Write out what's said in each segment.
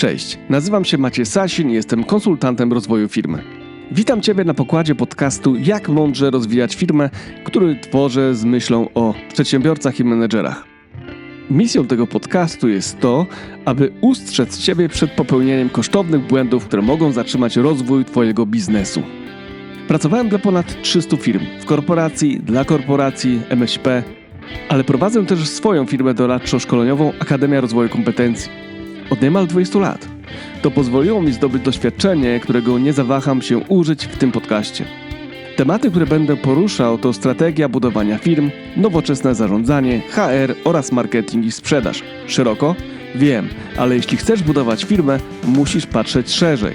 Cześć, nazywam się Maciej Sasin i jestem konsultantem rozwoju firmy. Witam Ciebie na pokładzie podcastu Jak mądrze rozwijać firmę, który tworzę z myślą o przedsiębiorcach i menedżerach. Misją tego podcastu jest to, aby ustrzec Ciebie przed popełnieniem kosztownych błędów, które mogą zatrzymać rozwój Twojego biznesu. Pracowałem dla ponad 300 firm w korporacji, dla korporacji, MŚP, ale prowadzę też swoją firmę doradczo-szkoleniową Akademia Rozwoju Kompetencji od niemal 20 lat. To pozwoliło mi zdobyć doświadczenie, którego nie zawaham się użyć w tym podcaście. Tematy, które będę poruszał, to strategia budowania firm, nowoczesne zarządzanie, HR oraz marketing i sprzedaż. Szeroko? Wiem, ale jeśli chcesz budować firmę, musisz patrzeć szerzej.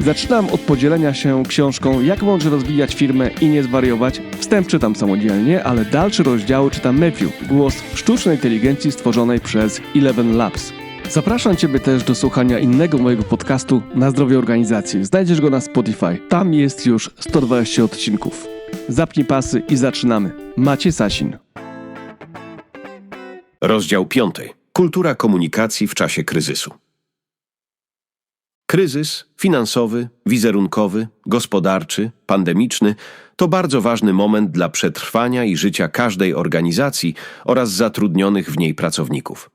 Zaczynam od podzielenia się książką Jak mądrze rozwijać firmę i nie zwariować. Wstęp czytam samodzielnie, ale dalsze rozdziały czyta Matthew, głos sztucznej inteligencji stworzonej przez Eleven Labs. Zapraszam Ciebie też do słuchania innego mojego podcastu Na zdrowie organizacji. Znajdziesz go na Spotify. Tam jest już 120 odcinków. Zapnij pasy i zaczynamy. Macie Sasin. Rozdział 5. Kultura komunikacji w czasie kryzysu. Kryzys finansowy, wizerunkowy, gospodarczy, pandemiczny to bardzo ważny moment dla przetrwania i życia każdej organizacji oraz zatrudnionych w niej pracowników.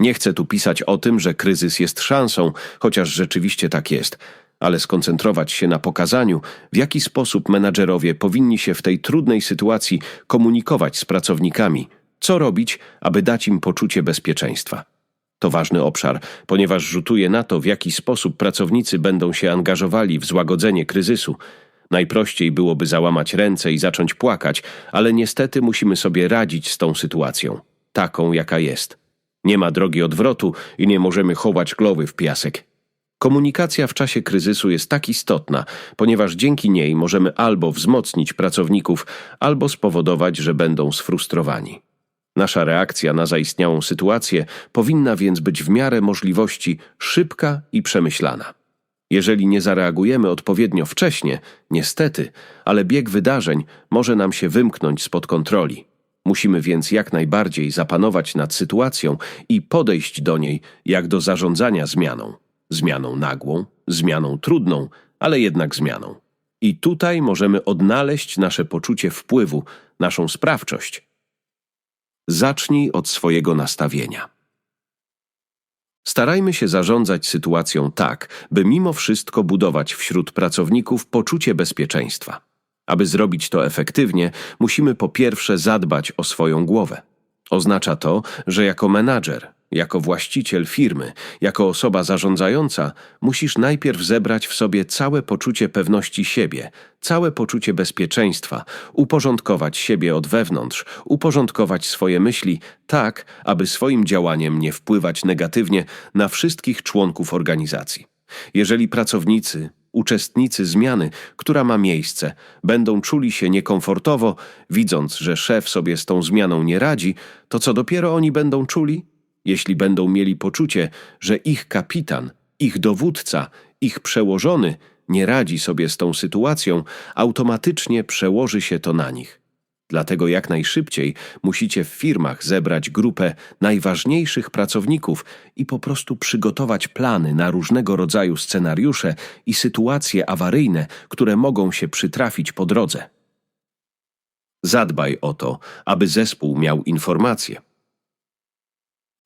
Nie chcę tu pisać o tym, że kryzys jest szansą, chociaż rzeczywiście tak jest, ale skoncentrować się na pokazaniu, w jaki sposób menadżerowie powinni się w tej trudnej sytuacji komunikować z pracownikami, co robić, aby dać im poczucie bezpieczeństwa. To ważny obszar, ponieważ rzutuje na to, w jaki sposób pracownicy będą się angażowali w złagodzenie kryzysu. Najprościej byłoby załamać ręce i zacząć płakać, ale niestety musimy sobie radzić z tą sytuacją, taką jaka jest. Nie ma drogi odwrotu i nie możemy chować głowy w piasek. Komunikacja w czasie kryzysu jest tak istotna, ponieważ dzięki niej możemy albo wzmocnić pracowników, albo spowodować, że będą sfrustrowani. Nasza reakcja na zaistniałą sytuację powinna więc być w miarę możliwości szybka i przemyślana. Jeżeli nie zareagujemy odpowiednio wcześnie, niestety, ale bieg wydarzeń może nam się wymknąć spod kontroli. Musimy więc jak najbardziej zapanować nad sytuacją i podejść do niej jak do zarządzania zmianą. Zmianą nagłą, zmianą trudną, ale jednak zmianą. I tutaj możemy odnaleźć nasze poczucie wpływu, naszą sprawczość. Zacznij od swojego nastawienia. Starajmy się zarządzać sytuacją tak, by mimo wszystko budować wśród pracowników poczucie bezpieczeństwa. Aby zrobić to efektywnie, musimy po pierwsze zadbać o swoją głowę. Oznacza to, że jako menadżer, jako właściciel firmy, jako osoba zarządzająca, musisz najpierw zebrać w sobie całe poczucie pewności siebie, całe poczucie bezpieczeństwa, uporządkować siebie od wewnątrz, uporządkować swoje myśli tak, aby swoim działaniem nie wpływać negatywnie na wszystkich członków organizacji. Jeżeli pracownicy, uczestnicy zmiany, która ma miejsce, będą czuli się niekomfortowo, widząc, że szef sobie z tą zmianą nie radzi, to co dopiero oni będą czuli? Jeśli będą mieli poczucie, że ich kapitan, ich dowódca, ich przełożony nie radzi sobie z tą sytuacją, automatycznie przełoży się to na nich. Dlatego jak najszybciej musicie w firmach zebrać grupę najważniejszych pracowników i po prostu przygotować plany na różnego rodzaju scenariusze i sytuacje awaryjne, które mogą się przytrafić po drodze. Zadbaj o to, aby zespół miał informacje.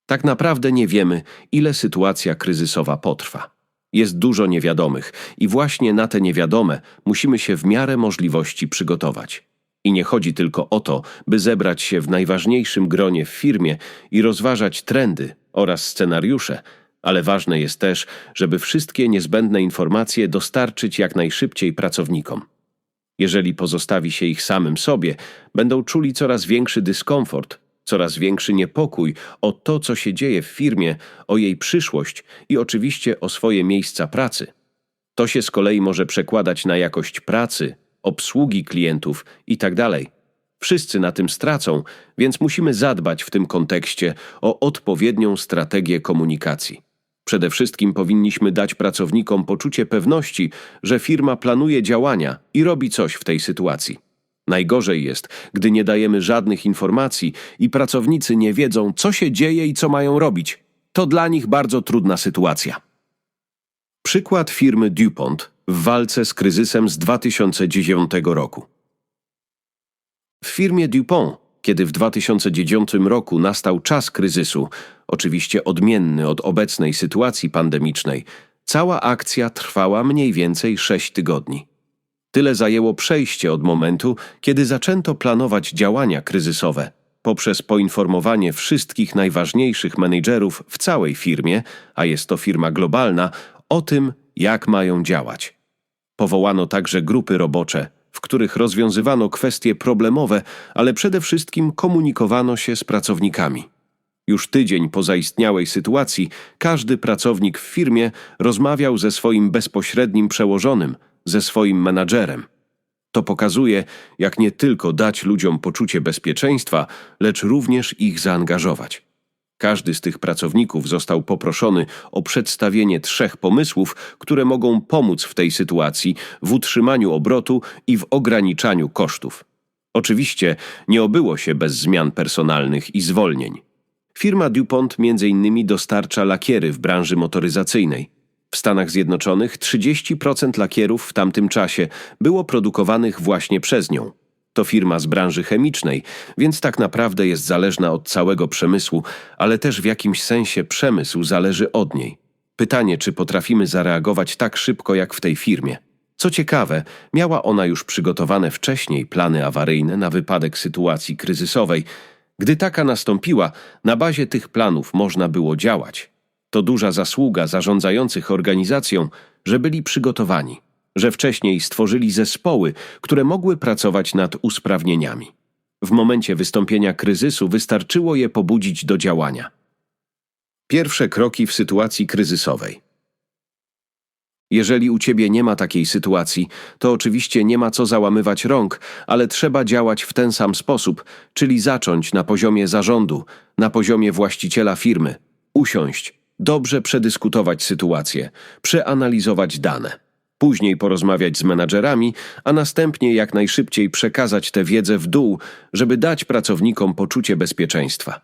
Tak naprawdę nie wiemy, ile sytuacja kryzysowa potrwa. Jest dużo niewiadomych i właśnie na te niewiadome musimy się w miarę możliwości przygotować. I nie chodzi tylko o to, by zebrać się w najważniejszym gronie w firmie i rozważać trendy oraz scenariusze, ale ważne jest też, żeby wszystkie niezbędne informacje dostarczyć jak najszybciej pracownikom. Jeżeli pozostawi się ich samym sobie, będą czuli coraz większy dyskomfort, coraz większy niepokój o to, co się dzieje w firmie, o jej przyszłość i oczywiście o swoje miejsca pracy. To się z kolei może przekładać na jakość pracy, obsługi klientów itd. Wszyscy na tym stracą, więc musimy zadbać w tym kontekście o odpowiednią strategię komunikacji. Przede wszystkim powinniśmy dać pracownikom poczucie pewności, że firma planuje działania i robi coś w tej sytuacji. Najgorzej jest, gdy nie dajemy żadnych informacji i pracownicy nie wiedzą, co się dzieje i co mają robić. To dla nich bardzo trudna sytuacja. Przykład firmy DuPont w walce z kryzysem z 2010 roku. W firmie DuPont, kiedy w 2009 roku nastał czas kryzysu, oczywiście odmienny od obecnej sytuacji pandemicznej, cała akcja trwała mniej więcej 6 tygodni. Tyle zajęło przejście od momentu, kiedy zaczęto planować działania kryzysowe, poprzez poinformowanie wszystkich najważniejszych menedżerów w całej firmie, a jest to firma globalna, o tym, jak mają działać. Powołano także grupy robocze, w których rozwiązywano kwestie problemowe, ale przede wszystkim komunikowano się z pracownikami. Już tydzień po zaistniałej sytuacji każdy pracownik w firmie rozmawiał ze swoim bezpośrednim przełożonym, ze swoim menadżerem. To pokazuje, jak nie tylko dać ludziom poczucie bezpieczeństwa, lecz również ich zaangażować. Każdy z tych pracowników został poproszony o przedstawienie trzech pomysłów, które mogą pomóc w tej sytuacji, w utrzymaniu obrotu i w ograniczaniu kosztów. Oczywiście nie obyło się bez zmian personalnych i zwolnień. Firma DuPont m.in. dostarcza lakiery w branży motoryzacyjnej. W Stanach Zjednoczonych 30% lakierów w tamtym czasie było produkowanych właśnie przez nią. To firma z branży chemicznej, więc tak naprawdę jest zależna od całego przemysłu, ale też w jakimś sensie przemysł zależy od niej. Pytanie, czy potrafimy zareagować tak szybko jak w tej firmie. Co ciekawe, miała ona już przygotowane wcześniej plany awaryjne na wypadek sytuacji kryzysowej. Gdy taka nastąpiła, na bazie tych planów można było działać. To duża zasługa zarządzających organizacją, że byli przygotowani, że wcześniej stworzyli zespoły, które mogły pracować nad usprawnieniami. W momencie wystąpienia kryzysu wystarczyło je pobudzić do działania. Pierwsze kroki w sytuacji kryzysowej. Jeżeli u ciebie nie ma takiej sytuacji, to oczywiście nie ma co załamywać rąk, ale trzeba działać w ten sam sposób, czyli zacząć na poziomie zarządu, na poziomie właściciela firmy, usiąść, dobrze przedyskutować sytuację, przeanalizować dane. Później porozmawiać z menadżerami, a następnie jak najszybciej przekazać tę wiedzę w dół, żeby dać pracownikom poczucie bezpieczeństwa.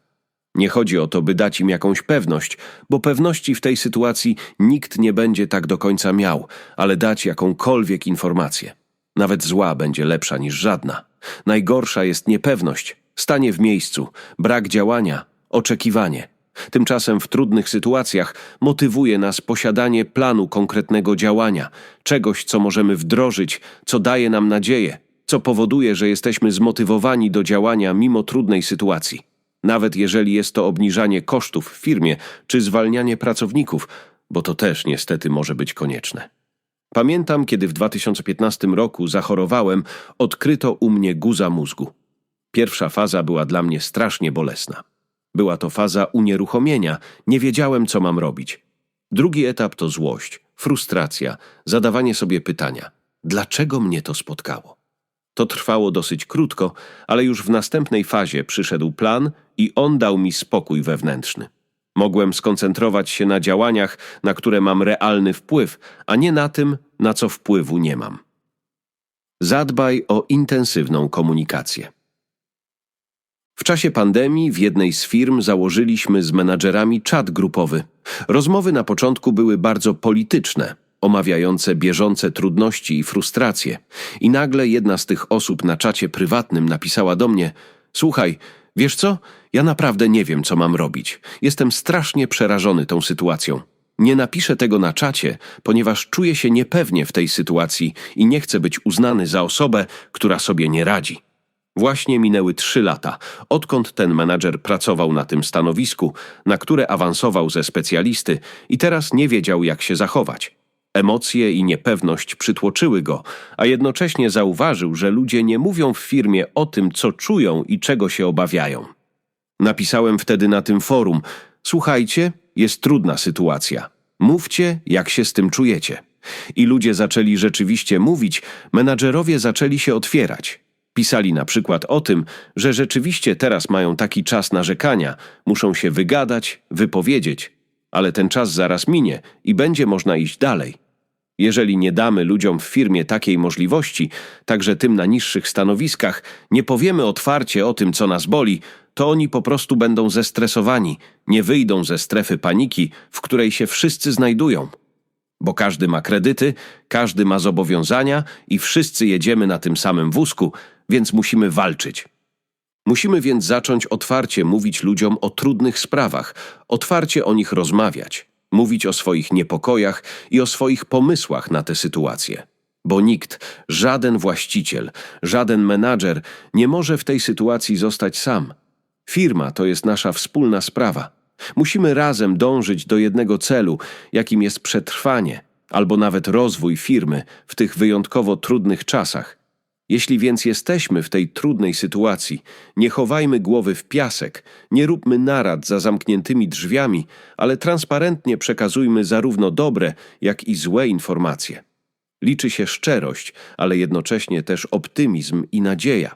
Nie chodzi o to, by dać im jakąś pewność, bo pewności w tej sytuacji nikt nie będzie tak do końca miał, ale dać jakąkolwiek informację. Nawet zła będzie lepsza niż żadna. Najgorsza jest niepewność, stanie w miejscu, brak działania, oczekiwanie. Tymczasem w trudnych sytuacjach motywuje nas posiadanie planu konkretnego działania, czegoś, co możemy wdrożyć, co daje nam nadzieję, co powoduje, że jesteśmy zmotywowani do działania mimo trudnej sytuacji. Nawet jeżeli jest to obniżanie kosztów w firmie czy zwalnianie pracowników, bo to też niestety może być konieczne. Pamiętam, kiedy w 2015 roku zachorowałem, odkryto u mnie guza mózgu. Pierwsza faza była dla mnie strasznie bolesna. Była to faza unieruchomienia, nie wiedziałem, co mam robić. Drugi etap to złość, frustracja, zadawanie sobie pytania: dlaczego mnie to spotkało? To trwało dosyć krótko, ale już w następnej fazie przyszedł plan i on dał mi spokój wewnętrzny. Mogłem skoncentrować się na działaniach, na które mam realny wpływ, a nie na tym, na co wpływu nie mam. Zadbaj o intensywną komunikację. W czasie pandemii w jednej z firm założyliśmy z menadżerami czat grupowy. Rozmowy na początku były bardzo polityczne, omawiające bieżące trudności i frustracje. I nagle jedna z tych osób na czacie prywatnym napisała do mnie: Słuchaj, wiesz co? Ja naprawdę nie wiem, co mam robić. Jestem strasznie przerażony tą sytuacją. Nie napiszę tego na czacie, ponieważ czuję się niepewnie w tej sytuacji i nie chcę być uznany za osobę, która sobie nie radzi. Właśnie minęły trzy lata, odkąd ten menadżer pracował na tym stanowisku, na które awansował ze specjalisty i teraz nie wiedział, jak się zachować. Emocje i niepewność przytłoczyły go, a jednocześnie zauważył, że ludzie nie mówią w firmie o tym, co czują i czego się obawiają. Napisałem wtedy na tym forum: Słuchajcie, jest trudna sytuacja. Mówcie, jak się z tym czujecie. I ludzie zaczęli rzeczywiście mówić, menadżerowie zaczęli się otwierać. Pisali na przykład o tym, że rzeczywiście teraz mają taki czas narzekania, muszą się wygadać, wypowiedzieć, ale ten czas zaraz minie i będzie można iść dalej. Jeżeli nie damy ludziom w firmie takiej możliwości, także tym na niższych stanowiskach, nie powiemy otwarcie o tym, co nas boli, to oni po prostu będą zestresowani, nie wyjdą ze strefy paniki, w której się wszyscy znajdują. Bo każdy ma kredyty, każdy ma zobowiązania i wszyscy jedziemy na tym samym wózku, więc musimy walczyć. Musimy więc zacząć otwarcie mówić ludziom o trudnych sprawach, otwarcie o nich rozmawiać, mówić o swoich niepokojach i o swoich pomysłach na tę sytuację. Bo nikt, żaden właściciel, żaden menadżer nie może w tej sytuacji zostać sam. Firma to jest nasza wspólna sprawa. Musimy razem dążyć do jednego celu, jakim jest przetrwanie albo nawet rozwój firmy w tych wyjątkowo trudnych czasach. Jeśli więc jesteśmy w tej trudnej sytuacji, nie chowajmy głowy w piasek, nie róbmy narad za zamkniętymi drzwiami, ale transparentnie przekazujmy zarówno dobre, jak i złe informacje. Liczy się szczerość, ale jednocześnie też optymizm i nadzieja.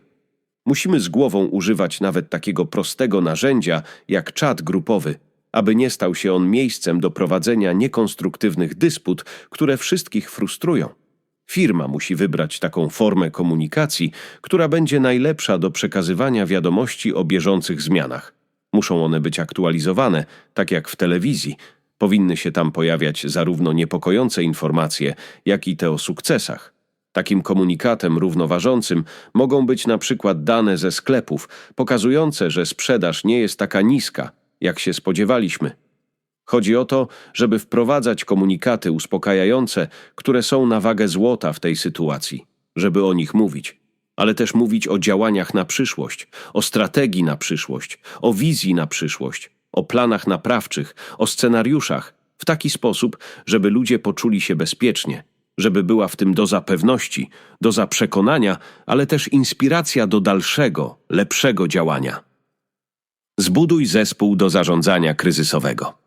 Musimy z głową używać nawet takiego prostego narzędzia jak czat grupowy, aby nie stał się on miejscem do prowadzenia niekonstruktywnych dysput, które wszystkich frustrują. Firma musi wybrać taką formę komunikacji, która będzie najlepsza do przekazywania wiadomości o bieżących zmianach. Muszą one być aktualizowane, tak jak w telewizji. Powinny się tam pojawiać zarówno niepokojące informacje, jak i te o sukcesach. Takim komunikatem równoważącym mogą być na przykład dane ze sklepów, pokazujące, że sprzedaż nie jest taka niska, jak się spodziewaliśmy. Chodzi o to, żeby wprowadzać komunikaty uspokajające, które są na wagę złota w tej sytuacji, żeby o nich mówić, ale też mówić o działaniach na przyszłość, o strategii na przyszłość, o wizji na przyszłość, o planach naprawczych, o scenariuszach, w taki sposób, żeby ludzie poczuli się bezpiecznie, żeby była w tym doza pewności, doza przekonania, ale też inspiracja do dalszego, lepszego działania. Zbuduj zespół do zarządzania kryzysowego.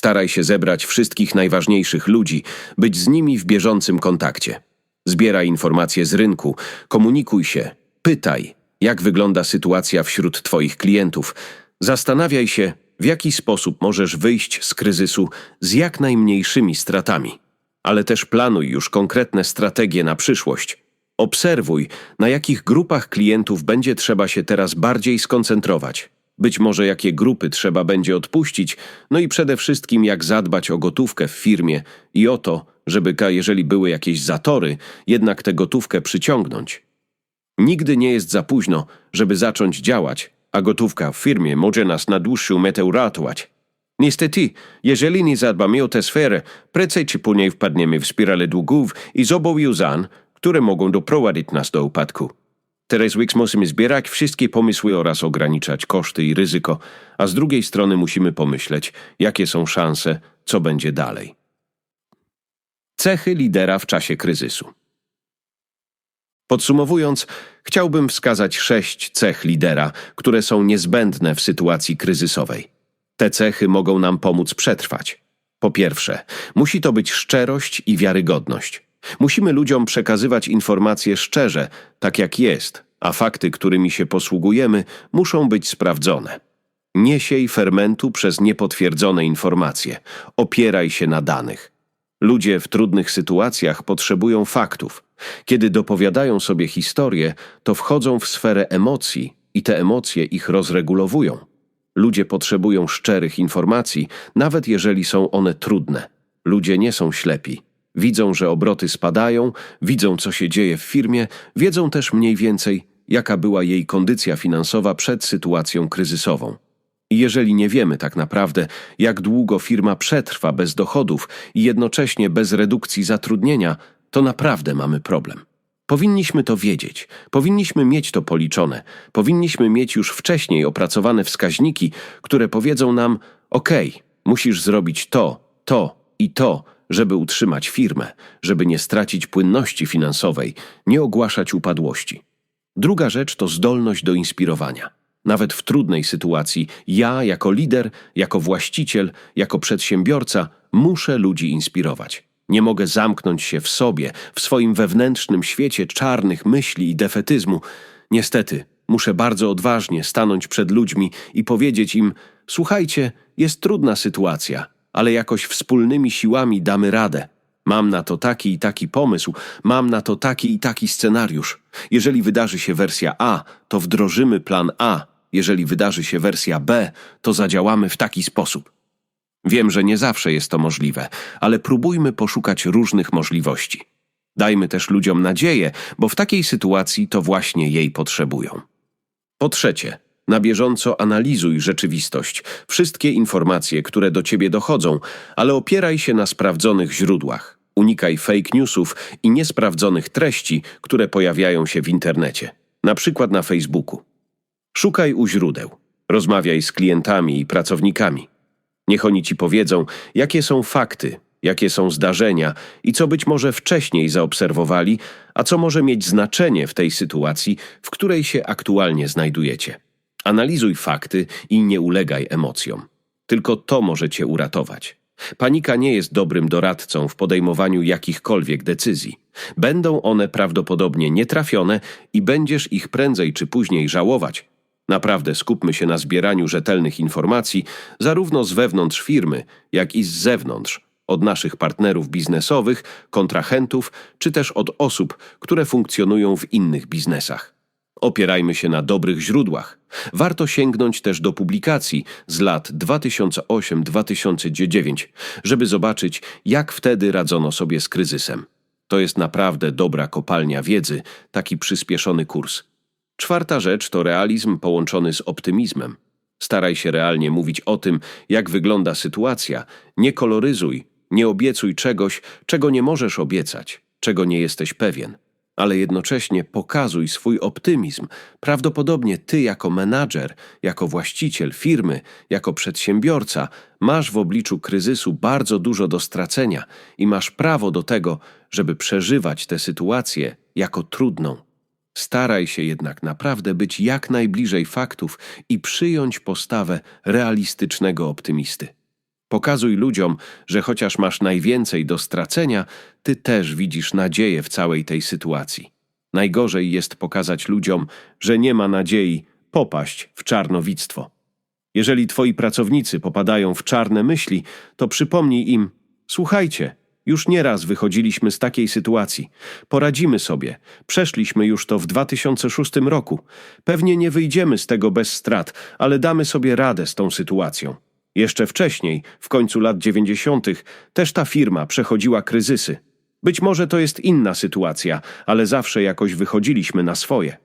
Staraj się zebrać wszystkich najważniejszych ludzi, być z nimi w bieżącym kontakcie. Zbieraj informacje z rynku, komunikuj się, pytaj, jak wygląda sytuacja wśród Twoich klientów. Zastanawiaj się, w jaki sposób możesz wyjść z kryzysu z jak najmniejszymi stratami. Ale też planuj już konkretne strategie na przyszłość. Obserwuj, na jakich grupach klientów będzie trzeba się teraz bardziej skoncentrować. Być może jakie grupy trzeba będzie odpuścić, no i przede wszystkim jak zadbać o gotówkę w firmie i o to, żeby, jeżeli były jakieś zatory, jednak tę gotówkę przyciągnąć. Nigdy nie jest za późno, żeby zacząć działać, a gotówka w firmie może nas na dłuższą metę uratować. Niestety, jeżeli nie zadbamy o tę sferę, prędzej czy później wpadniemy w spiralę długów i zobowiązań, które mogą doprowadzić nas do upadku. Teraz Wix musimy zbierać wszystkie pomysły oraz ograniczać koszty i ryzyko, a z drugiej strony musimy pomyśleć, jakie są szanse, co będzie dalej. Cechy lidera w czasie kryzysu. Podsumowując, chciałbym wskazać sześć cech lidera, które są niezbędne w sytuacji kryzysowej. Te cechy mogą nam pomóc przetrwać. Po pierwsze, musi to być szczerość i wiarygodność. Musimy ludziom przekazywać informacje szczerze, tak jak jest, a fakty, którymi się posługujemy, muszą być sprawdzone. Nie siej fermentu przez niepotwierdzone informacje. Opieraj się na danych. Ludzie w trudnych sytuacjach potrzebują faktów. Kiedy dopowiadają sobie historię, to wchodzą w sferę emocji i te emocje ich rozregulowują. Ludzie potrzebują szczerych informacji, nawet jeżeli są one trudne. Ludzie nie są ślepi. Widzą, że obroty spadają, widzą, co się dzieje w firmie, wiedzą też mniej więcej, jaka była jej kondycja finansowa przed sytuacją kryzysową. Jeżeli nie wiemy tak naprawdę, jak długo firma przetrwa bez dochodów i jednocześnie bez redukcji zatrudnienia, to naprawdę mamy problem. Powinniśmy to wiedzieć, powinniśmy mieć to policzone, powinniśmy mieć już wcześniej opracowane wskaźniki, które powiedzą nam: OK, musisz zrobić to, to i to, żeby utrzymać firmę, żeby nie stracić płynności finansowej, nie ogłaszać upadłości. Druga rzecz to zdolność do inspirowania. Nawet w trudnej sytuacji, ja jako lider, jako właściciel, jako przedsiębiorca muszę ludzi inspirować. Nie mogę zamknąć się w sobie, w swoim wewnętrznym świecie czarnych myśli i defetyzmu. Niestety, muszę bardzo odważnie stanąć przed ludźmi i powiedzieć im: Słuchajcie, jest trudna sytuacja, ale jakoś wspólnymi siłami damy radę. Mam na to taki i taki pomysł, mam na to taki i taki scenariusz. Jeżeli wydarzy się wersja A, to wdrożymy plan A. Jeżeli wydarzy się wersja B, to zadziałamy w taki sposób. Wiem, że nie zawsze jest to możliwe, ale próbujmy poszukać różnych możliwości. Dajmy też ludziom nadzieję, bo w takiej sytuacji to właśnie jej potrzebują. Po trzecie, na bieżąco analizuj rzeczywistość, wszystkie informacje, które do ciebie dochodzą, ale opieraj się na sprawdzonych źródłach. Unikaj fake newsów i niesprawdzonych treści, które pojawiają się w internecie, na przykład na Facebooku. Szukaj u źródeł. Rozmawiaj z klientami i pracownikami. Niech oni ci powiedzą, jakie są fakty, jakie są zdarzenia i co być może wcześniej zaobserwowali, a co może mieć znaczenie w tej sytuacji, w której się aktualnie znajdujecie. Analizuj fakty i nie ulegaj emocjom. Tylko to może cię uratować. Panika nie jest dobrym doradcą w podejmowaniu jakichkolwiek decyzji. Będą one prawdopodobnie nietrafione i będziesz ich prędzej czy później żałować. Naprawdę skupmy się na zbieraniu rzetelnych informacji, zarówno z wewnątrz firmy, jak i z zewnątrz, od naszych partnerów biznesowych, kontrahentów, czy też od osób, które funkcjonują w innych biznesach. Opierajmy się na dobrych źródłach. Warto sięgnąć też do publikacji z lat 2008-2009, żeby zobaczyć, jak wtedy radzono sobie z kryzysem. To jest naprawdę dobra kopalnia wiedzy, taki przyspieszony kurs. Czwarta rzecz to realizm połączony z optymizmem. Staraj się realnie mówić o tym, jak wygląda sytuacja. Nie koloryzuj, nie obiecuj czegoś, czego nie możesz obiecać, czego nie jesteś pewien ale jednocześnie pokazuj swój optymizm. Prawdopodobnie ty, jako menadżer, jako właściciel firmy, jako przedsiębiorca, masz w obliczu kryzysu bardzo dużo do stracenia i masz prawo do tego, żeby przeżywać tę sytuację jako trudną. Staraj się jednak naprawdę być jak najbliżej faktów i przyjąć postawę realistycznego optymisty. Pokazuj ludziom, że chociaż masz najwięcej do stracenia, ty też widzisz nadzieję w całej tej sytuacji. Najgorzej jest pokazać ludziom, że nie ma nadziei popaść w czarnowictwo. Jeżeli twoi pracownicy popadają w czarne myśli, to przypomnij im: Słuchajcie, już nieraz wychodziliśmy z takiej sytuacji. Poradzimy sobie. Przeszliśmy już to w 2006 roku. Pewnie nie wyjdziemy z tego bez strat, ale damy sobie radę z tą sytuacją. Jeszcze wcześniej, w końcu lat 90., też ta firma przechodziła kryzysy. Być może to jest inna sytuacja, ale zawsze jakoś wychodziliśmy na swoje.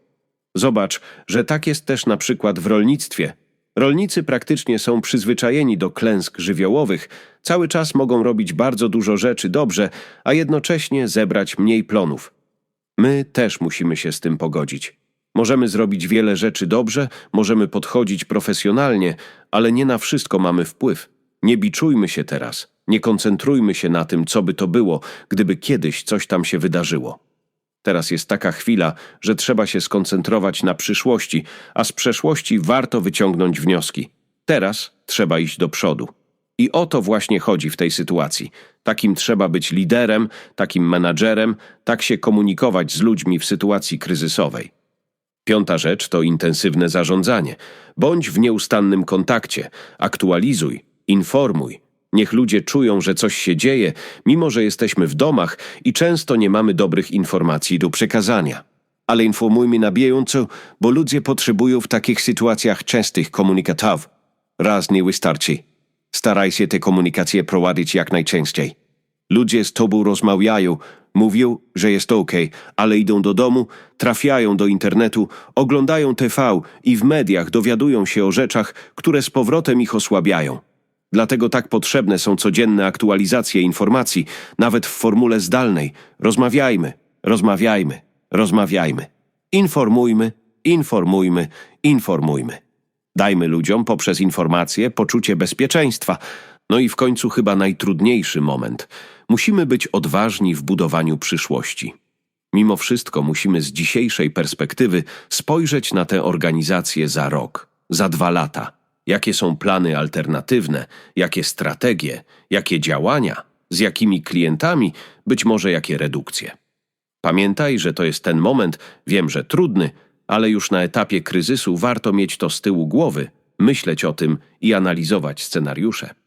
Zobacz, że tak jest też na przykład w rolnictwie. Rolnicy praktycznie są przyzwyczajeni do klęsk żywiołowych, cały czas mogą robić bardzo dużo rzeczy dobrze, a jednocześnie zebrać mniej plonów. My też musimy się z tym pogodzić. Możemy zrobić wiele rzeczy dobrze, możemy podchodzić profesjonalnie, ale nie na wszystko mamy wpływ. Nie biczujmy się teraz, nie koncentrujmy się na tym, co by to było, gdyby kiedyś coś tam się wydarzyło. Teraz jest taka chwila, że trzeba się skoncentrować na przyszłości, a z przeszłości warto wyciągnąć wnioski. Teraz trzeba iść do przodu. I o to właśnie chodzi w tej sytuacji. Takim trzeba być liderem, takim menadżerem, tak się komunikować z ludźmi w sytuacji kryzysowej. Piąta rzecz to intensywne zarządzanie. Bądź w nieustannym kontakcie, aktualizuj, informuj. Niech ludzie czują, że coś się dzieje, mimo że jesteśmy w domach i często nie mamy dobrych informacji do przekazania. Ale informujmy na bieżąco, bo ludzie potrzebują w takich sytuacjach częstych komunikatów. Raz nie wystarczy. Staraj się te komunikacje prowadzić jak najczęściej. Ludzie z tobą rozmawiają, mówią, że jest ok, ale idą do domu, trafiają do internetu, oglądają TV i w mediach dowiadują się o rzeczach, które z powrotem ich osłabiają. Dlatego tak potrzebne są codzienne aktualizacje informacji, nawet w formule zdalnej. Rozmawiajmy, rozmawiajmy, rozmawiajmy. Informujmy, informujmy, informujmy. Dajmy ludziom poprzez informacje poczucie bezpieczeństwa. No i w końcu chyba najtrudniejszy moment. Musimy być odważni w budowaniu przyszłości. Mimo wszystko musimy z dzisiejszej perspektywy spojrzeć na tę organizację za rok, za dwa lata. Jakie są plany alternatywne, jakie strategie, jakie działania, z jakimi klientami, być może jakie redukcje. Pamiętaj, że to jest ten moment, wiem, że trudny, ale już na etapie kryzysu warto mieć to z tyłu głowy, myśleć o tym i analizować scenariusze.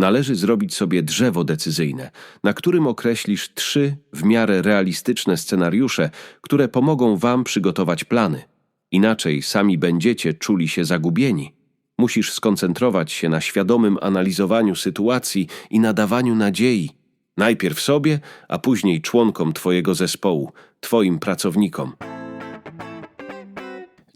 Należy zrobić sobie drzewo decyzyjne, na którym określisz trzy w miarę realistyczne scenariusze, które pomogą Wam przygotować plany. Inaczej sami będziecie czuli się zagubieni. Musisz skoncentrować się na świadomym analizowaniu sytuacji i nadawaniu nadziei. Najpierw sobie, a później członkom Twojego zespołu, Twoim pracownikom.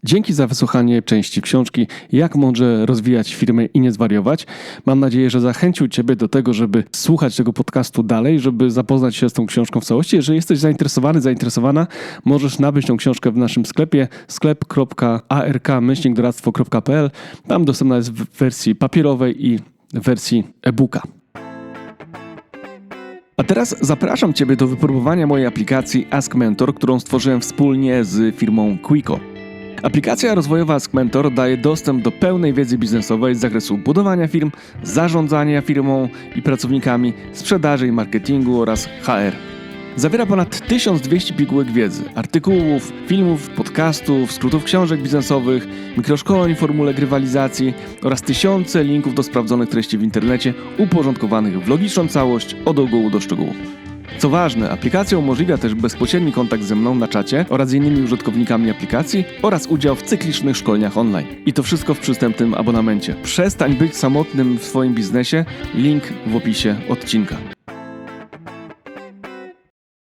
Dzięki za wysłuchanie części książki Jak mądrze rozwijać firmy i nie zwariować. Mam nadzieję, że zachęcił Ciebie do tego, żeby słuchać tego podcastu dalej, żeby zapoznać się z tą książką w całości. Jeżeli jesteś zainteresowany, zainteresowana, możesz nabyć tą książkę w naszym sklepie sklep.ark-doradztwo.pl. Tam dostępna jest w wersji papierowej i wersji e-booka. A teraz zapraszam Ciebie do wypróbowania mojej aplikacji Ask Mentor, którą stworzyłem wspólnie z firmą Quico. Aplikacja rozwojowa Ask Mentor daje dostęp do pełnej wiedzy biznesowej z zakresu budowania firm, zarządzania firmą i pracownikami, sprzedaży i marketingu oraz HR. Zawiera ponad 1200 pigułek wiedzy, artykułów, filmów, podcastów, skrótów książek biznesowych, mikroszkoleń w formule grywalizacji oraz tysiące linków do sprawdzonych treści w internecie, uporządkowanych w logiczną całość od ogółu do szczegółu. Co ważne, aplikacja umożliwia też bezpośredni kontakt ze mną na czacie oraz z innymi użytkownikami aplikacji oraz udział w cyklicznych szkoleniach online. I to wszystko w przystępnym abonamencie. Przestań być samotnym w swoim biznesie. Link w opisie odcinka.